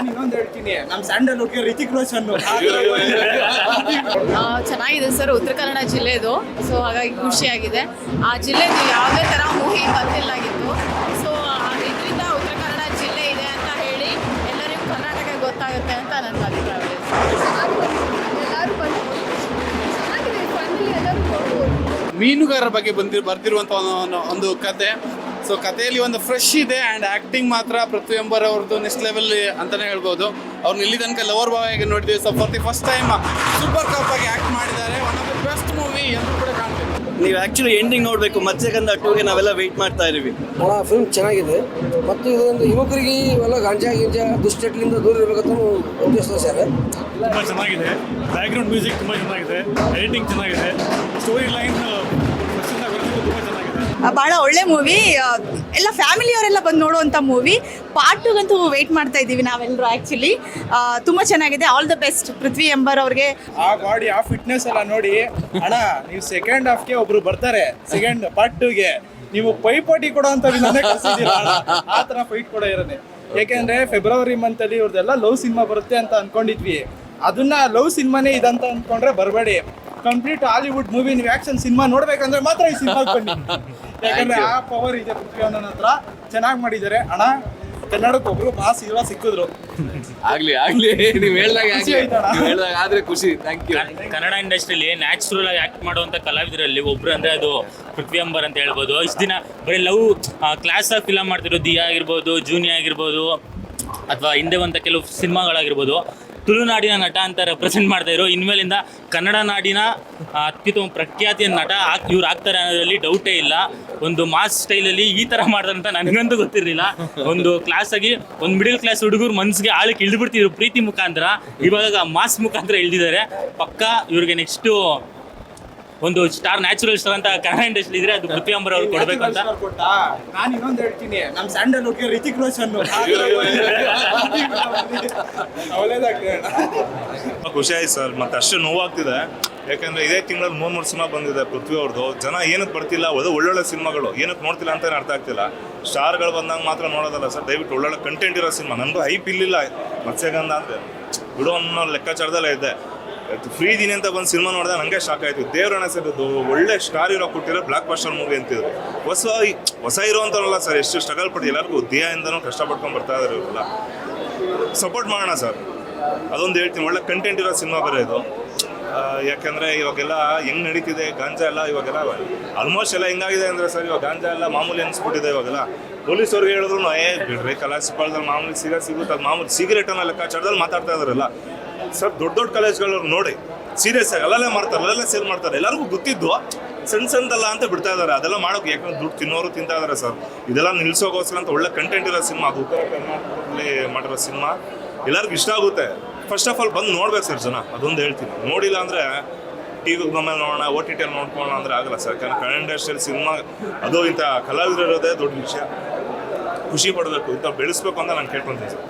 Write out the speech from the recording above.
ನಾನು ಇನ್ನೊಂದು ಹೇಳ್ತೀನಿ ನಮ್ಮ ಸ್ಯಾಂಡಲ್ವುಡ್ಗೆ ರಿತಿಕ್ ರೋಷನ್ ಆ, ಚೆನ್ನಾಗಿದೆ ಸರ್ ಉತ್ತರ ಕನ್ನಡ ಜಿಲ್ಲೆದು. ಸೊ ಹಾಗಾಗಿ ಖುಷಿಯಾಗಿದೆ. ಆ ಜಿಲ್ಲೆದು ಯಾವುದೇ ಥರ ಮೂವಿ ಬಂದಿಲ್ಲಾಗಿತ್ತು ಸೊ ಇದರಿಂದ ಉತ್ತರ ಕನ್ನಡ ಜಿಲ್ಲೆ ಇದೆ ಅಂತ ಹೇಳಿ ಎಲ್ಲರಿಗೂ ಕರ್ನಾಟಕ ಗೊತ್ತಾಗುತ್ತೆ ಅಂತ ನನ್ನ ಅಭಿಪ್ರಾಯ. ಎಲ್ಲರೂ ಬಂದು ಚೆನ್ನಾಗಿದೆ ಎಲ್ಲರೂ ಮೀನುಗಾರರ ಬಗ್ಗೆ ಬಂದಿರ್ ಬರ್ತಿರುವಂಥ ಒಂದು ಒಂದು ಕತೆ. ಸೊ ಕಥೆಯಲ್ಲಿ ಒಂದು ಫ್ರೆಶ್ ಇದೆ ಆ್ಯಂಡ್ ಆ್ಯಕ್ಟಿಂಗ್ ಮಾತ್ರ ಪೃಥ್ವಿ ಎಂಬರ್ ಅವ್ರದ್ದು ನೆಕ್ಸ್ಟ್ ಲೆವೆಲ್ ಅಂತಲೇ ಹೇಳ್ಬೋದು. ಅವ್ರನ್ನ ಇಲ್ಲಿ ತನಕ ಲವರ್ ಬಾಯಾಗಿ ನೋಡಿದ್ದೀವಿ so for the first time super cup ಆಗಿ ಆ್ಯಕ್ಟ್ ಮಾಡಿದ್ದಾರೆ. One of the best movie ಎಲ್ಲರೂ ಕೂಡ ಕಾಣ್ತೀವಿ ನೀವು ಆ್ಯಕ್ಚುಲಿ ಎಂಡಿಂಗ್ ನೋಡಬೇಕು. ಮತ್ಸ್ಯಗಂಧ ಟೂಗೆ ನಾವೆಲ್ಲ ವೆಯ್ಟ್ ಮಾಡ್ತಾ ಇದೀವಿ ಭಾಳ ಫಿಲ್ಮ್ ಚೆನ್ನಾಗಿದೆ. ಮತ್ತು ಇದೊಂದು ಯುವಕರಿಗೆ ಇವೆಲ್ಲ ಗಾಂಜಾ ಗಿಂಜಾ ದುಷ್ಟಿಂದ ದೂರ ಇರಬೇಕಂತ ಉದ್ದೇಶ ಸರ್. ತುಂಬ ಚೆನ್ನಾಗಿದೆ. ಬ್ಯಾಕ್ಗ್ರೌಂಡ್ ಮ್ಯೂಸಿಕ್ ತುಂಬ ಚೆನ್ನಾಗಿದೆ. ಎಡಿಟಿಂಗ್ ಚೆನ್ನಾಗಿದೆ. ಸ್ಟೋರಿ ಲೈನ್ ಭಾಳ ಒಳ್ಳೆ ಮೂವಿ ಎಲ್ಲ ಫ್ಯಾಮಿಲಿಯವರೆಲ್ಲ ಬಂದು ನೋಡುವಂಥ ಮೂವಿ ಪಾರ್ಟ್ ಟುಗಂತೂ ವೆಯ್ಟ್ ಮಾಡ್ತಾ ಇದ್ದೀವಿ ನಾವೆಲ್ಲರೂ ಆ್ಯಕ್ಚುಲಿ ತುಂಬ ಚೆನ್ನಾಗಿದೆ. All the best Prithvi Ambar ಅವ್ರಿಗೆ. ಆ ಬಾಡಿ ಆ ಫಿಟ್ನೆಸ್ ಎಲ್ಲ ನೋಡಿ. ಅಣ್ಣ, ನೀವು ಸೆಕೆಂಡ್ ಹಾಫ್ಗೆ ಒಬ್ರು ಬರ್ತಾರೆ. ಸೆಕೆಂಡ್ ಪಾರ್ಟ್ ಟೂಗೆ ನೀವು ಪೈಪೋಟಿ ಕೊಡೋ ಅಂತ ಆ ಥರ ಫೈಟ್ ಕೂಡ ಇರೋದೆ. ಯಾಕೆಂದ್ರೆ ಫೆಬ್ರವರಿ ಮಂತ್ ಅಲ್ಲಿ ಇವ್ರದ್ದೆಲ್ಲ ಲವ್ ಸಿನಿಮಾ ಬರುತ್ತೆ ಅಂತ ಅನ್ಕೊಂಡಿದ್ವಿ. ಅದನ್ನ ಲವ್ ಸಿನಿಮಾನೇ ಇದಂತ ಅನ್ಕೊಂಡ್ರೆ ಬರಬೇಡಿ. ಕಂಪ್ಲೀಟ್ ಹಾಲಿವುಡ್ ಮೂವಿ ನೀವು ಆಕ್ಷನ್ ಸಿನಿಮಾ ನೋಡ್ಬೇಕಂದ್ರೆ ಮಾತ್ರ ಈ ಸಿನಿಮಾ ಬನ್ನಿ. ಯಾಕಂದ್ರೆ ಆ ಪವರ್ ಇದೆ ಪೃಥ್ವಿ ಅಣ್ಣನ ಹತ್ರ. ಚೆನ್ನಾಗಿ ಮಾಡಿದ್ದಾರೆ. ಅಣ್ಣ ಕನ್ನಡಕ್ಕೆ ಒಬ್ರು ಮಾಸ್ ಹೀರೋ ಸಿಕ್ಕಿದ್ರು. ಆಗ್ಲಿ ಆಗ್ಲಿ. ನೀವ್ ಹೇಳ್ದಾಗ ಆಗ್ಲಿ? ನೀವ್ ಹೇಳ್ದಾಗ ಆದ್ರೆ ಖುಷಿ. ಥ್ಯಾಂಕ್ ಯು ಕನ್ನಡ ಇಂಡಸ್ಟ್ರಿಯಲ್ಲಿ ನ್ಯಾಚುರಲ್ ಆಗಿ ಆಕ್ಟ್ ಮಾಡುವಂತ ಕಲಾವಿದರಲ್ಲಿ ಒಬ್ರು ಅಂದ್ರೆ ಅದು ಪೃಥ್ವಿ ಅಂಬರ್ ಅಂತ ಹೇಳ್ಬೋದು. ಇಷ್ಟು ದಿನ ಬರೀ ಲವ್ ಕ್ಲಾಸ್ ಆಗಿ ಫಿಲಮ್ ಮಾಡ್ತಿರೋ ದಿಯಾ ಆಗಿರ್ಬೋದು ಜೂನಿಯಾ ಆಗಿರ್ಬೋದು ಅಥವಾ ಹಿಂದೆ ಬಂದ ಕೆಲವು ಸಿನಿಮಾಗಳಾಗಿರ್ಬೋದು ತುಳುನಾಡಿನ ನಟ ಅಂತ ರೆಪ್ರೆಸೆಂಟ್ ಮಾಡ್ತಾ ಇರೋ ಇನ್ಮೇಲಿಂದ ಕನ್ನಡ ನಾಡಿನ ಅತ್ಯುತ್ತಮ ಪ್ರಖ್ಯಾತಿಯ ನಟ ಇವ್ರು ಆಗ್ತಾರೆ ಅನ್ನೋದ್ರಲ್ಲಿ ಡೌಟೇ ಇಲ್ಲ. ಒಂದು ಮಾಸ್ ಸ್ಟೈಲಲ್ಲಿ ಈ ಥರ ಮಾಡ್ತಾರೆ ಅಂತ ನನಗಂತೂ ಗೊತ್ತಿರಲಿಲ್ಲ. ಒಂದು ಕ್ಲಾಸ್ ಆಗಿ ಒಂದು ಮಿಡಿಲ್ ಕ್ಲಾಸ್ ಹುಡುಗರು ಮನ್ಸಿಗೆ ಆಳಕ್ಕೆ ಇಳಿದ್ಬಿಡ್ತಿದ್ರು ಪ್ರೀತಿ ಮುಖಾಂತರ. ಇವಾಗ ಮಾಸ್ ಮುಖಾಂತರ ಇಳಿದಿದ್ದಾರೆ. ಪಕ್ಕ ಇವ್ರಿಗೆ ನೆಕ್ಸ್ಟು ಒಂದು ಸ್ಟಾರ್ ನ್ಯಾಚುರಲ್ ಸ್ಟಾರ್ ಅಂತ ಕನ್ನಡ ಇಂಡಸ್ಟ್ರಿ ಇದ್ರೆ ಅದು ಪೃಥ್ವಿ ಅಂಬರ್ ಅವ್ರು ಕೊಡ್ಬೇಕು ಅಂತ. ನಾನು ಇನ್ನೊಂದು ಹೇಳ್ತೀನಿ. ನಮ್ಮ ಸ್ಯಾಂಡಲ್ವುಡ್ಗೆ ರಿತಿಕ್ ರೋಷನ್ ಖುಷಿ ಆಯ್ತು ಸರ್ ಮತ್ತೆ ಅಷ್ಟು ನೋವಾಗ್ತಿದೆ. ಯಾಕಂದ್ರೆ ಇದೇ ತಿಂಗಳಲ್ಲಿ ಮೂರು ಮೂರು ಸಿನಿಮಾ ಬಂದಿದೆ ಪೃಥ್ವಿ ಅವ್ರದ್ದು ಜನ ಏನಕ್ಕೆ ಬರ್ತಿಲ್ಲ ಅದು ಒಳ್ಳೊಳ್ಳೆ ಸಿನಿಮಾಗಳು. ಏನಕ್ಕೆ ನೋಡ್ತಿಲ್ಲ ಅಂತ ಅರ್ಥ ಆಗ್ತಿಲ್ಲ. ಸ್ಟಾರ್ಗಳು ಬಂದಾಗ ಮಾತ್ರ ನೋಡೋದಲ್ಲ ಸರ್ ದಯವಿಟ್ಟು ಒಳ್ಳೊಳ್ಳೆ ಕಂಟೆಂಟ್ ಇರೋ ಸಿನಿಮಾ. ನನಗೂ ಹೈಪ್ ಇಲ್ಲಿಲ್ಲ ಮತ್ಸ್ಯಗಂಧ ಅಂದ್ರೆ. ಬಿಡೋ ಅನ್ನೋ ಲೆಕ್ಕಾಚಾರದಲ್ಲೇ ಇದೆ ಫ್ರೀ ಇದೀನಿ ಅಂತ ಬಂದು ಸಿನಿಮಾ ನೋಡಿದಾಗ ನನಗೆ ಶಾಕ್ ಆಯಿತು. ದೇವರಣ ಸರ್ ಒಳ್ಳೆ ಸ್ಟಾರ್ ಇರೋ ಕೊಟ್ಟಿರೋ ಬ್ಲಾಕ್ ಪಾಸ್ಟರ್ ಮೂವಿ ಅಂತಿದ್ರು ಹೊಸ ಹೊಸ ಇರೋ ಅಂತಲ್ಲ ಸರ್ ಎಷ್ಟು ಸ್ಟ್ರಗಲ್ ಪಟ್ಟು ಎಲ್ಲರಿಗೂ ದೇಹದಿಂದನೂ ಕಷ್ಟಪಡ್ಕೊಂಡು ಬರ್ತಾ ಇದ್ದಾರೆ ಇವರೆಲ್ಲ. ಸಪೋರ್ಟ್ ಮಾಡೋಣ ಸರ್ ಅದೊಂದು ಹೇಳ್ತೀನಿ, ಒಳ್ಳೆ ಕಂಟೆಂಟ್ ಇರೋ ಸಿನಿಮಾ ಬೇರೆ ಇದು. ಯಾಕಂದ್ರೆ ಇವಾಗೆಲ್ಲ ಹೆಂಗ್ ನಡೀತಿದೆ, ಗಾಂಜಾ ಎಲ್ಲ ಇವಾಗೆಲ್ಲ ಆಲ್ಮೋಸ್ಟ್ ಎಲ್ಲ ಹೆಂಗಾಗಿದೆ ಅಂದ್ರೆ ಸರ್ ಇವಾಗ ಗಾಂಜಾ ಎಲ್ಲ ಮಾಮೂಲಿ ಅನ್ಸ್ಬಿಟ್ಟಿದೆ ಇವಾಗೆಲ್ಲ. ಪೊಲೀಸ್ ಅವ್ರಿಗೆ ಹೇಳಿದ್ರು, ಏ, ಬಿಡ್ರಿ ಕಲಾಸಿಪಾಳ್ದಲ್ಲಿ ಮಾಮೂಲಿ ಸಿಗ, ಸಿಗುತ್ತೆ, ಅದು ಮಾಮೂಲಿ ಸಿಗರೇಟ್ ಅನ್ನೋ ಲೆಕ್ಕಾಚಾರದಲ್ಲಿ ಮಾತಾಡ್ತಾ ಇದಾರಲ್ಲ ಸರ್, ದೊಡ್ಡ ದೊಡ್ಡ ಕಾಲೇಜ್ಗಳವ್ರು ನೋಡಿ ಸೀರಿಯಸ್ ಆಗಿ, ಅಲ್ಲಲ್ಲೇ ಮಾಡ್ತಾರೆ, ಅಲ್ಲೆಲ್ಲ ಸೇಲ್ ಮಾಡ್ತಾರೆ. ಎಲ್ಲರಿಗೂ ಗೊತ್ತಿದ್ದು ಸಣ್ಣ ಸಣ್ಣದಲ್ಲ ಅಂತ ಬಿಡ್ತಾ ಇದ್ದಾರೆ. ಅದೆಲ್ಲ ಮಾಡೋಕೆ ಯಾಕಂದ್ರೆ ದುಡ್ಡು ತಿನ್ನೋರು ತಿಂತಾ ಇದ್ದಾರೆ ಸರ್. ಇದೆಲ್ಲ ನಿಲ್ಸೋಗೋಸ್ಕರ ಅಂತ ಒಳ್ಳೆ ಕಂಟೆಂಟ್ ಇರೋ ಸಿನಿಮಾ ಅದು ಉತ್ತರ ಕರ್ನಾಟಕದಲ್ಲಿ ಮಾಡಿರೋ ಸಿನಿಮಾ, ಎಲ್ಲರಿಗೂ ಇಷ್ಟ ಆಗುತ್ತೆ. ಫಸ್ಟ್ ಆಫ್ ಆಲ್ ಬಂದು ನೋಡ್ಬೇಕು ಸರ್ ಜನ. ಅದೊಂದು ಹೇಳ್ತೀನಿ. ನೋಡಿಲ್ಲ ಅಂದರೆ ಟಿ ವಿ ನೋಡೋಣ ಓ ಟಿ ಟಿಯಲ್ಲಿ ನೋಡ್ಕೊಳ್ಳೋಣ ಅಂದರೆ ಆಗಲ್ಲ ಸರ್. ಯಾಕಂದ್ರೆ ಕನ್ನಡ ಇಂಡಸ್ಟ್ರಿಯಲ್ಲಿ ಸಿನಿಮಾ, ಅದು ಇಂಥ ಕಲಾವಿದರು ಇರೋದೇ ದೊಡ್ಡ ವಿಷಯ. ಖುಷಿ ಪಡಬೇಕು, ಇಂಥ ಬೆಳೆಸ್ಬೇಕು ಅಂತ ನಾನು ಕೇಳ್ಕೊತೀನಿ ಸರ್.